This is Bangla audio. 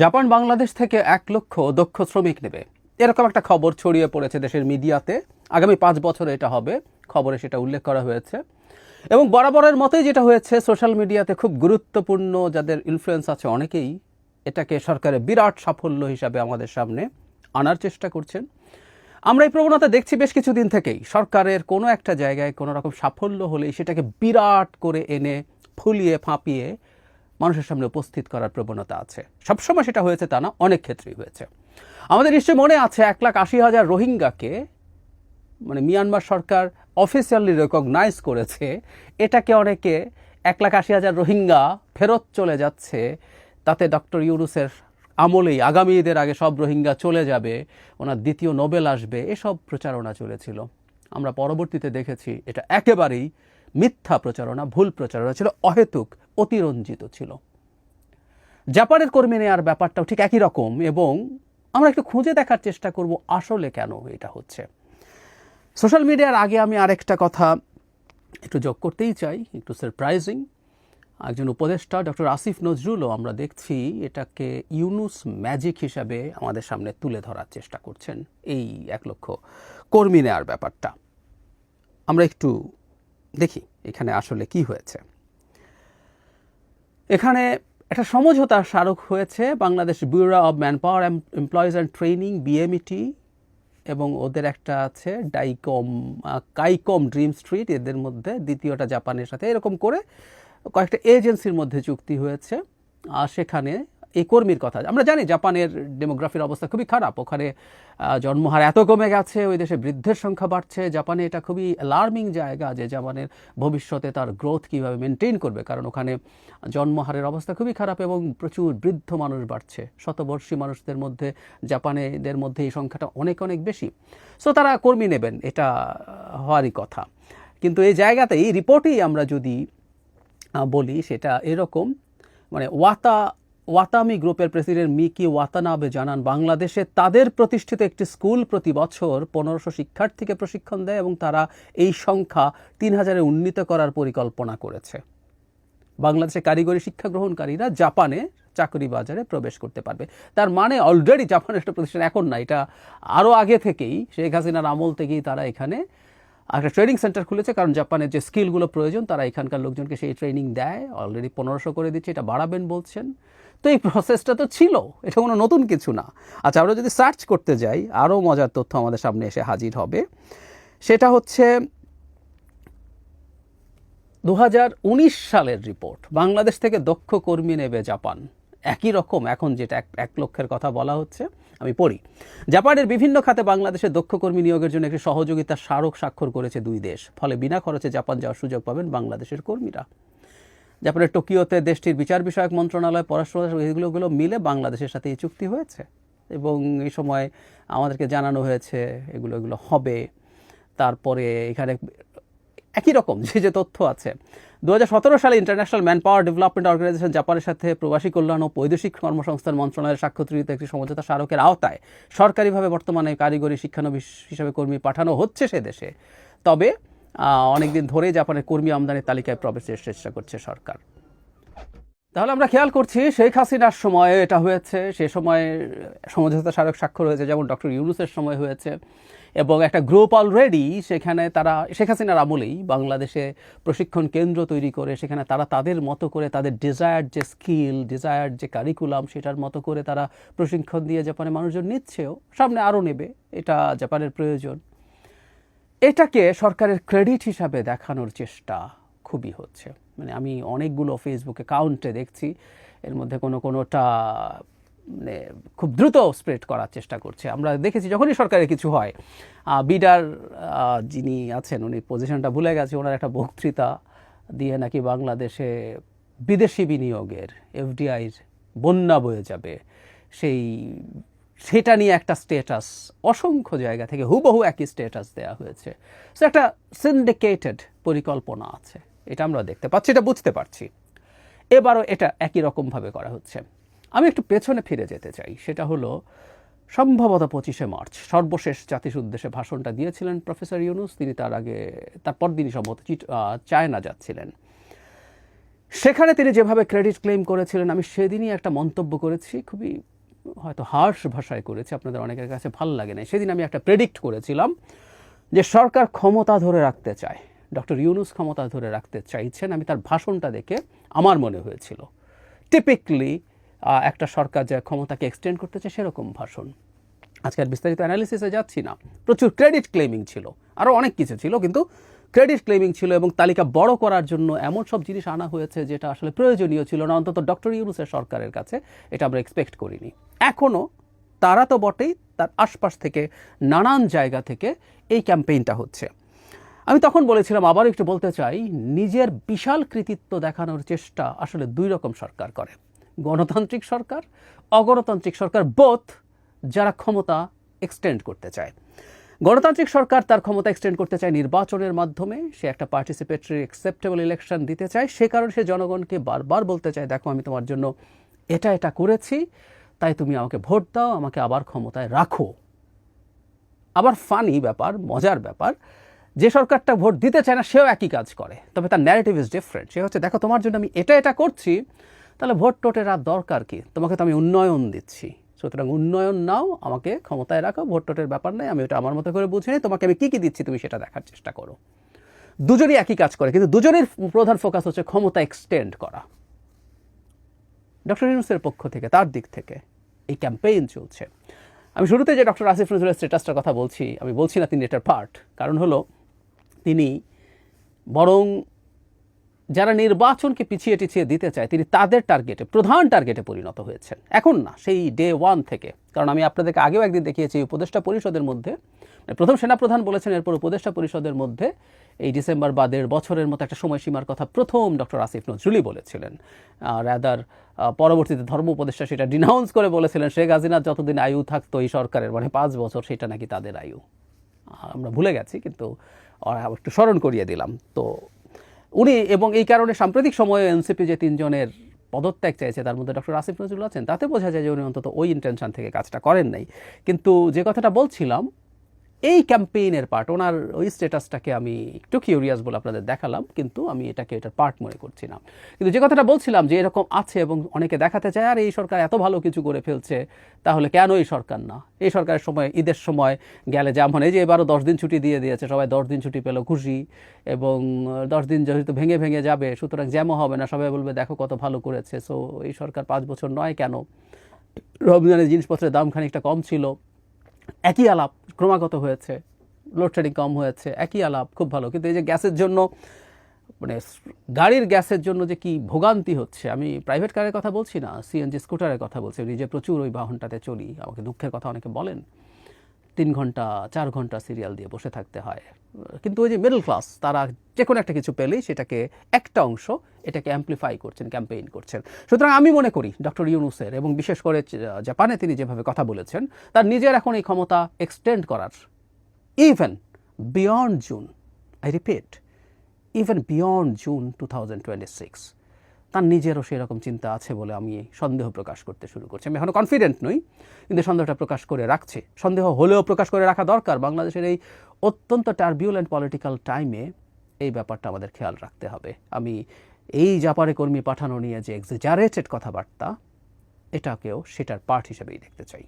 জাপান বাংলাদেশ থেকে এক লক্ষ দক্ষ শ্রমিক নেবে। এরকম একটা খবর ছড়িয়ে পড়েছে দেশের মিডিয়াতে। আগামী পাঁচ বছরে এটা হবে, খবরে সেটা উল্লেখ করা হয়েছে। এবং বরাবরের মতোই যেটা হয়েছে, সোশ্যাল মিডিয়াতে খুব গুরুত্বপূর্ণ যাদের ইনফ্লুয়েন্স আছে অনেকেই, এটাকে সরকারের বিরাট সাফল্য হিসাবে আমাদের সামনে আনার চেষ্টা করছেন। আমরা এই প্রবণতা দেখছি বেশ কিছুদিন থেকেই। সরকারের কোনো একটা জায়গায় কোনো রকম সাফল্য হলেই সেটাকে বিরাট করে এনে ফুলিয়ে ফাঁপিয়ে মানুষের সামনে উপস্থিত করার প্রবণতা আছে। সবসময় সেটা হয়েছে তা না, অনেক ক্ষেত্রেই হয়েছে। আমাদের নিশ্চয় মনে আছে এক লাখ আশি হাজার রোহিঙ্গাকে মানে মিয়ানমার সরকার অফিসিয়ালি রেকগনাইজ করেছে, এটাকে অনেকে এক লাখ আশি হাজার রোহিঙ্গা ফেরত চলে যাচ্ছে, তাতে ডক্টর ইউনুসের আমলেই আগামী ঈদের আগে সব রোহিঙ্গা চলে যাবে, ওনার দ্বিতীয় নোবেল আসবে, এসব প্রচারণা চলেছিল। আমরা পরবর্তীতে দেখেছি, এটা একেবারেই মিথ্যা প্রচারণা, ভুল প্রচারণা ছিল, অহেতুক, অতিরঞ্জিত ছিল। জাপানের কর্মী নেওয়ার ব্যাপারটাও ঠিক একই রকম এবং আমরা একটু খুঁজে দেখার চেষ্টা করব আসলে কেন এটা হচ্ছে। সোশ্যাল মিডিয়ার আগে আমি আরেকটা কথা একটু যোগ করতেই চাই, একটু সারপ্রাইজিং একজন উপদেষ্টা, ডক্টর আসিফ নজরুলও আমরা দেখছি এটাকে ইউনুস ম্যাজিক হিসাবে আমাদের সামনে তুলে ধরার চেষ্টা করছেন, এই এক লক্ষ কর্মী নেওয়ার ব্যাপারটা। আমরা একটু দেখি এখানে আসলে কি হয়েছে। এখানে একটা সমঝোতা স্মারক হয়েছে, Bangladesh bureau of manpower employees and training BMET এবং ওদের একটা আছে ডাইকম কাইকম ড্রিম স্ট্রিট, এদের মধ্যে দ্বিতীয়টা জাপানের সাথে, এরকম করে কয়েকটা এজেন্সির মধ্যে চুক্তি হয়েছে। আর সেখানে এই কর্মীর কথা। আমরা জানি জাপানের ডেমোগ্রাফির অবস্থা খুবই খারাপ। ওখানে জন্মহার এত কমে গেছে, ওই দেশে বৃদ্ধের সংখ্যা বাড়ছে। জাপানে এটা খুবই অ্যালার্মিং জায়গা যে জাপানের ভবিষ্যতে তার গ্রোথ কীভাবে মেনটেন করবে। কারণ ওখানে জন্মহারের অবস্থা খুবই খারাপ এবং প্রচুর বৃদ্ধ মানুষ বাড়ছে। শতবর্ষী মানুষদের মধ্যে, জাপানেদের মধ্যে এই সংখ্যাটা অনেক অনেক বেশি। সো তারা কর্মী নেবেন, এটা হওয়ারই কথা। কিন্তু এই জায়গাতে এই রিপোর্টেই আমরা যদি বলি, সেটা এরকম মানে ওয়াতা ওয়াতামি গ্রুপের প্রেসিডেন্ট মিকি ওয়াতানাবে জানান, বাংলাদেশে তাদের প্রতিষ্ঠিত একটি স্কুল প্রতি বছর পনেরোশো শিক্ষার্থীকে প্রশিক্ষণ দেয় এবং তারা এই সংখ্যা তিন হাজারে উন্নীত করার পরিকল্পনা করেছে। বাংলাদেশে কারিগরি শিক্ষা গ্রহণকারীরা জাপানে চাকরি বাজারে প্রবেশ করতে পারবে। তার মানে অলরেডি জাপানের একটা প্রতিষ্ঠান এখন না, এটা আরও আগে থেকেই শেখ হাসিনার আমল থেকেই তারা এখানে একটা ট্রেনিং সেন্টার খুলেছে, কারণ জাপানের যে স্কিলগুলো প্রয়োজন, তারা এখানকার লোকজনকে সেই ট্রেনিং দেয়। অলরেডি পনেরোশো করে দিচ্ছে, এটা বাড়াবেন বলছেন। তো এই প্রসেসটা তো ছিল, এটা কোনো নতুন কিছু না। আচ্ছা আমরা যদি সার্চ করতে যাই আরও মজার তথ্য আমাদের সামনে এসে হাজির হবে। সেটা হচ্ছে দু হাজার উনিশ সালের রিপোর্ট বাংলাদেশ থেকে দক্ষ কর্মী নেবে জাপান। একই রকম, এখন যেটা এক এক লক্ষের কথা বলা হচ্ছে, আমি পড়ি। জাপানের বিভিন্ন খাতে বাংলাদেশে দক্ষ কর্মী নিয়োগের জন্য একটি সহযোগিতা স্মারক স্বাক্ষর করেছে দুই দেশ, ফলে বিনা খরচে জাপান যাওয়ার সুযোগ পাবেন বাংলাদেশের কর্মীরা। জাপানের টোকিওতে দেশটির বিচার বিষয়ক মন্ত্রণালয়, পররাষ্ট্র এগুলো এগুলো মিলে বাংলাদেশের সাথে এই চুক্তি হয়েছে এবং এই সময় আমাদেরকে জানানো হয়েছে এগুলো এগুলো হবে। তারপরে এখানে একই রকম যে যে তথ্য আছে। দুহাজার সতেরো সালে international man power development organisation জাপানের সাথে প্রবাসী কল্যাণ ও বৈদেশিক কর্মসংস্থান মন্ত্রণালয়ের স্বাক্ষরিত একটি সমঝোতা স্মারকের আওতায় সরকারিভাবে বর্তমানে কারিগরি শিক্ষানবিশ হিসাবে কর্মী পাঠানো হচ্ছে সে দেশে। তবে অনেকদিন ধরে জাপানের কর্মী আমদানির তালিকায় প্রবেশের চেষ্টা করছে সরকার। তাহলে আমরা খেয়াল করছি, শেখ হাসিনার সময় এটা হয়েছে, সে সময় সমঝোতা স্মারক স্বাক্ষর হয়েছে, যেমন ডক্টর ইউনুসের সময় হয়েছে, এবং একটা গ্রুপ অলরেডি সেখানে তারা, শেখ হাসিনার আমলেই বাংলাদেশে প্রশিক্ষণ কেন্দ্র তৈরি করে, সেখানে তারা তাদের মতো করে তাদের ডিজায়ার্ড যে স্কিল ডিজায়ার্ড যে কারিকুলাম সেটার মতো করে তারা প্রশিক্ষণ দিয়ে জাপানে মানুষজন নিচ্ছেও, সামনে আরও নেবে, এটা জাপানের প্রয়োজন। এটাকে সরকারের ক্রেডিট হিসাবে দেখানোর চেষ্টা খুবই হচ্ছে। মানে আমি অনেকগুলো ফেসবুকে কাউন্টে দেখছি, এর মধ্যে কোনো কোনোটা মানে খুব দ্রুত স্প্রেড করার চেষ্টা করছে। আমরা দেখেছি যখনই সরকারের কিছু হয় বিডার যিনি আছেন, উনি পজিশনটা ভুলে গেছে, ওনার একটা বক্তৃতা দিয়ে নাকি বাংলাদেশে বিদেশি বিনিয়োগের এফডিআইর বন্যা বয়ে যাবে, সেই সেটা নিয়ে একটা স্টেটাস অসংখ্য জায়গা থেকে হুবহু একই স্টেটাস দেওয়া হয়েছে। সো একটা সিন্ডিকেটেড পরিকল্পনা আছে। এটা আমরা দেখতে পাচ্ছি, এটা বুঝতে পারছি। এবারও এটা একই রকমভাবে করা হচ্ছে। আমি একটু পেছনে ফিরে যেতে চাই। সেটা হলো, সম্ভবত পঁচিশে মার্চ, সর্বশেষ জাতির উদ্দেশ্যে ভাষণটা দিয়েছিলেন প্রফেসর ইউনুস। তিনি তার আগে, তার পরদিনই সম্ভবত চায়না যাচ্ছিলেন। সেখানে তিনি যেভাবে ক্রেডিট ক্লেম করেছিলেন, আমি সেদিনই একটা মন্তব্য করেছি। খুবই হয়তো হার্শ ভাষায় করেছি, আপনাদের অনেকের কাছে ভালো লাগে না সেদিন আমি একটা প্রেডিক্ট করেছিলাম যে সরকার ক্ষমতা ধরে রাখতে চায়। ডক্টর ইউনুস ক্ষমতা ধরে রাখতে চাইছেন, আমি তার ভাষণটা দেখে আমার মনে হয়েছিল। টিপিকলি একটা সরকার যে ক্ষমতাকে এক্সটেন্ড করতে চায় সেরকম ভাষণ। আজকে আর বিস্তারিত অ্যানালিসিসে যাচ্ছি না। প্রচুর ক্রেডিট ক্লেমিং ছিল। আরও অনেক কিছু ছিল, কিন্তু ক্রেডিট ক্লেমিং ছিল এবং তালিকা বড় করার জন্য এমন সব জিনিস আনা হয়েছে যেটা আসলে প্রয়োজনীয় ছিল না। অন্তত ডক্টর ইউনুসের সরকারের কাছে এটা আমরা এক্সপেক্ট করিনি। এখনও তারা তো বটেই তার আশপাশ থেকে, নানান জায়গা থেকে এই ক্যাম্পেইনটা হচ্ছে। আমি তখন বলেছিলাম আবার একটু বলতে চাই, নিজের বিশাল কৃতিত্ব দেখানোর চেষ্টা আসলে দুই রকম সরকার করে। গণতান্ত্রিক সরকার, অগণতান্ত্রিক সরকার বোথ যারা ক্ষমতা এক্সটেন্ড করতে চায়। গণতান্ত্রিক সরকার তার ক্ষমতা এক্সটেন্ড করতে চায় নির্বাচনের মাধ্যমে, সে একটা পার্টিসিপেটরি অ্যাকসেপ্টেবল ইলেকশন দিতে চায়, সে কারণে সে জনগণকে বারবার বলতে চায়, দেখো, আমি তোমার জন্য এটা এটা করেছি তাই তুমি আমাকে ভোট দাও, আমাকে আবার ক্ষমতায় রাখো। আবার ফানি ব্যাপার, মজার ব্যাপার, যে সরকারটা ভোট দিতে চায় না, সেও একই কাজ করে। তবে তার ন্যারেটিভ ইজ ডিফারেন্ট সে হচ্ছে, দেখো, তোমার জন্য আমি এটা এটা করছি, তাহলে ভোট টোটের আর দরকার কি? তোমাকে তো আমি উন্নয়ন দিচ্ছি। সুতরাং উন্নয়ন নাও, আমাকে ক্ষমতায় রাখো, ভোট টোটের ব্যাপার নেই, আমি ওটা আমার মতো করে বুঝে নিই তোমাকে আমি কী কী দিচ্ছি, তুমি সেটা দেখার চেষ্টা করো। দুজনই একই কাজ করে, কিন্তু দুজনের প্রধান ফোকাস হচ্ছে ক্ষমতা এক্সটেন্ড করা। ডক্টর ইউনুসের পক্ষ থেকে, তার দিক থেকে। এই ক্যাম্পেইন চলছে। আমি শুরুতে যে ডক্টর আসিফ নজরুলের স্ট্যাটাসটার কথা বলছি, আমি বলছি না তিনি এটার পার্ট কারণ হলো তিনি বরং যারা নির্বাচনকে পিছিয়ে টিছিয়ে দিতে চায়, তিনি তাদের টার্গেটে প্রধান টার্গেটে পরিণত হয়েছেন। এখন না, সেই ডে ওয়ান থেকে, কারণ আমি আপনাদেরকে আগেও একদিন দেখিয়েছি উপদেষ্টা পরিষদের মধ্যে প্রথম সেনাপ্রধান বলেছেন, এরপর উপদেষ্টা পরিষদের মধ্যে এই ডিসেম্বর বা দেড় বছরের মতো একটা সময়সীমার কথা প্রথম ডক্টর আসিফ নজরুলই বলেছিলেন। রাদার পরবর্তীতে ধর্ম উপদেষ্টা সেটা ডিনাউন্স করে বলেছিলেন, শেখ হাসিনার যতদিন আয়ু থাকতো এই সরকারের মানে পাঁচ বছর সেটা নাকি তাদের আয়ু। আমরা ভুলে গেছি, কিন্তু একটু স্মরণ করিয়ে দিলাম। তো উনি এবং এই কারণে সাম্প্রতিক সময়ে এনসিপি যে তিনজনের পদত্যাগ চাইছে, তার মধ্যে ডক্টর আসিফ নজরুল আছেন, তাতে বোঝা যায় যে উনি অন্তত ওই ইন্টেনশন থেকে কাজটা করেন নাই। কিন্তু যে কথাটা বলছিলাম এই ক্যাম্পেইনের পার্ট ওনার ওই স্ট্যাটাসটাকে আমি একটু কিউরিয়াস বলে আপনাদের দেখালাম, কিন্তু আমি এটাকে এটার পার্ট মনে করছি না। কিন্তু যে কথাটা বলছিলাম যে এরকম আছে এবং অনেকে দেখাতে চায়, আর, এই সরকার এত ভালো কিছু করে ফেলছে, তাহলে কেন এই সরকার না? এই সরকারের সময়, ঈদের সময় গেলে যেমন এই যে এবারও দশ দিন ছুটি দিয়ে দিয়েছে, সবাই দশ দিন ছুটি পেল খুশি, এবং দশ দিন যেহেতু ভেঙে ভেঙে যাবে, সুতরাং জ্যামও হবে না, সবাই বলবে, দেখো কত ভালো করেছে। সো এই সরকার পাঁচ বছর নয় কেন? রমজানের জিনিসপত্রের দাম খানিকটা কম ছিল। একই আলাপ ক্রমাগত হয়েছে লোডশেডিং কম হয়েছে, একই আলাপ, খুব ভালো। কিন্তু এই যে গ্যাসের জন্য মানে গাড়ির গ্যাসের জন্য যে কি ভোগান্তি হচ্ছে, আমি প্রাইভেট কারের কথা বলছি না সিএনজি স্কুটারের কথা বলছি। নিজে প্রচুর ওই বাহনটাতে চলি, আমাকে দুঃখের কথা অনেকে বলেন। তিন ঘণ্টা, চার ঘণ্টা সিরিয়াল দিয়ে বসে থাকতে হয়। কিন্তু ওই যে মিডল ক্লাস তারা যে কোনো একটা কিছু পেলেই সেটাকে একটা অংশ এটাকে অ্যাম্পলিফাই করছেন ক্যাম্পেইন করছেন। সুতরাং আমি মনে করি ডক্টর ইউনুসের এবং বিশেষ করে জাপানে তিনি যেভাবে কথা বলেছেন, তার নিজের এখন এই ক্ষমতা এক্সটেন্ড করার even beyond June I repeat even beyond June two thousand twenty six তার নিজেরও সেই রকম চিন্তা আছে বলে আমি সন্দেহ প্রকাশ করতে শুরু করছি। আমি এখনও কনফিডেন্ট নই, কিন্তু সন্দেহটা প্রকাশ করে রাখছে। সন্দেহ হলেও প্রকাশ করে রাখা দরকার। বাংলাদেশের এই অত্যন্ত টার্বিউলেন্ট পলিটিক্যাল টাইমে এই ব্যাপারটা আমাদের খেয়াল রাখতে হবে। আমি এই জাপারে কর্মী পাঠানো নিয়ে যে এক্সিজারেটেড কথাবার্তা, এটাকেও সেটার পার্ট হিসেবেই দেখতে চাই।